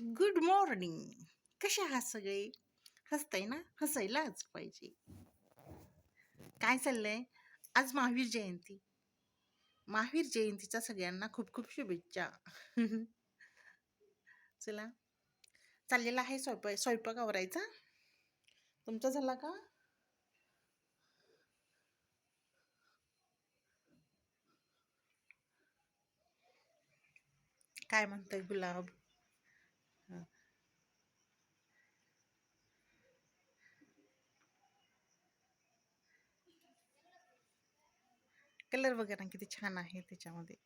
Good morning कसे आहात सगळे? हसताय ना? हसायलाच पाहिजे. काय चाललंय? आज महावीर जयंती. महावीर जयंतीचा सगळ्यांना खूप खूप शुभेच्छा. चला. चाललेला आहे स्वयंपाक स्वयंपाक आवरायचा. तुमचा झाला का? काय म्हणतंय गुलाब? कलर वगैरे किती छान आहे त्याच्यामध्ये.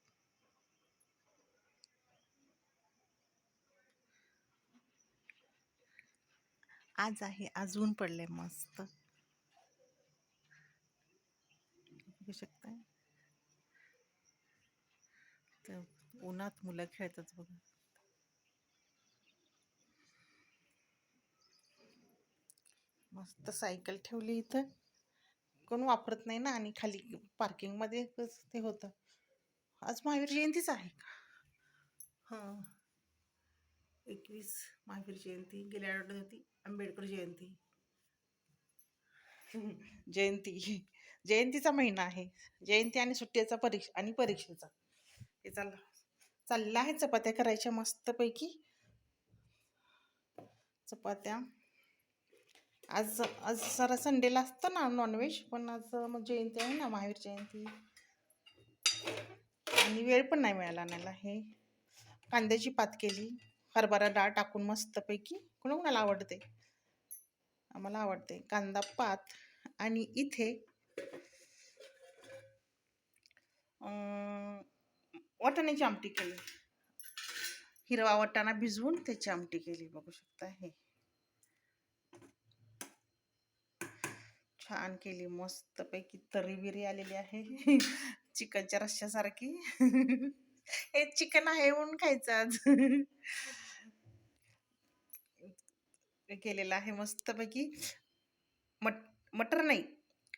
आज आहे आज ऊन पडले मस्त. बघू शकताय तर उन्हात मुलं खेळतात बघा. मस्त सायकल ठेवली इथं. कोण वापरत नाही ना आणि खाली पार्किंगमध्ये ते होतं. आज महावीर जयंतीच आहे का? हां. एकवीस महावीर जयंती गेल्या आठवड्यात होती. आंबेडकर जयंती. जयंती. जयंतीचा महिना आहे. जयंती आणि सुट्टीचा परीक्षा आणि परीक्षेचा. हे चाललं. चाललं आहे. चपात्या करायच्या मस्तपैकी. चपात्या. आज आज सारा संडेला असतं ना नॉनव्हेज पण आज मग जयंती आहे ना महावीर जयंती. आणि वेळ पण नाही मिळाला नाला हे कांद्याची पात केली. हरभरा डाळ टाकून मस्तपैकी. कुणा कुणाला आवडते? आम्हाला आवडते. कांदा पात आणि इथे वाटाण्याची आमटी केली. हिरवा वाटाणा भिजवून त्याची आमटी केली बघू शकता हे. छान केली मस्तपैकी तरी बिरी आलेली आहे. चिकनच्या रश्श्यासारखी. हे चिकन आहे म्हणून खायचं आज. हे केलेलं आहे मस्तपैकी. मट मटर नाही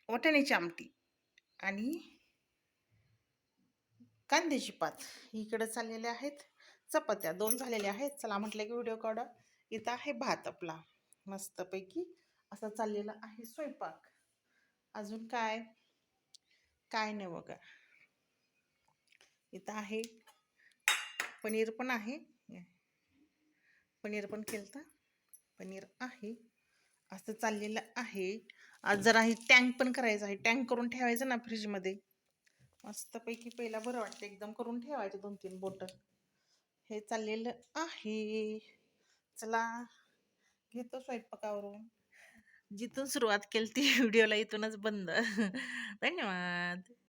वटाण्याची आमटी आणि कांद्याची पात. इकडे चाललेले आहेत चपात्या दोन झालेल्या आहेत. चला म्हटलं की व्हिडिओ काढा. इथं आहे भात आपला. मस्तपैकी असा चाललेला आहे स्वयंपाक. अजून काय? काय नाही बघा. इथं आहे. पनीर पण आहे. पनीर पण केलं पनीर आहे. असं चाललेलं आहे. आज जरा हे टँक पण करायचं आहे. टँक करून ठेवायचं ना फ्रीजमध्ये मस्तपैकी पहिला बरं वाटतं. एकदम करून ठेवायचं दोन तीन बोटल हे चाललेलं आहे. चला घेतो स्वयंपाकावरून. जिथून सुरुवात केली ती व्हिडिओला इथूनच बंद. धन्यवाद.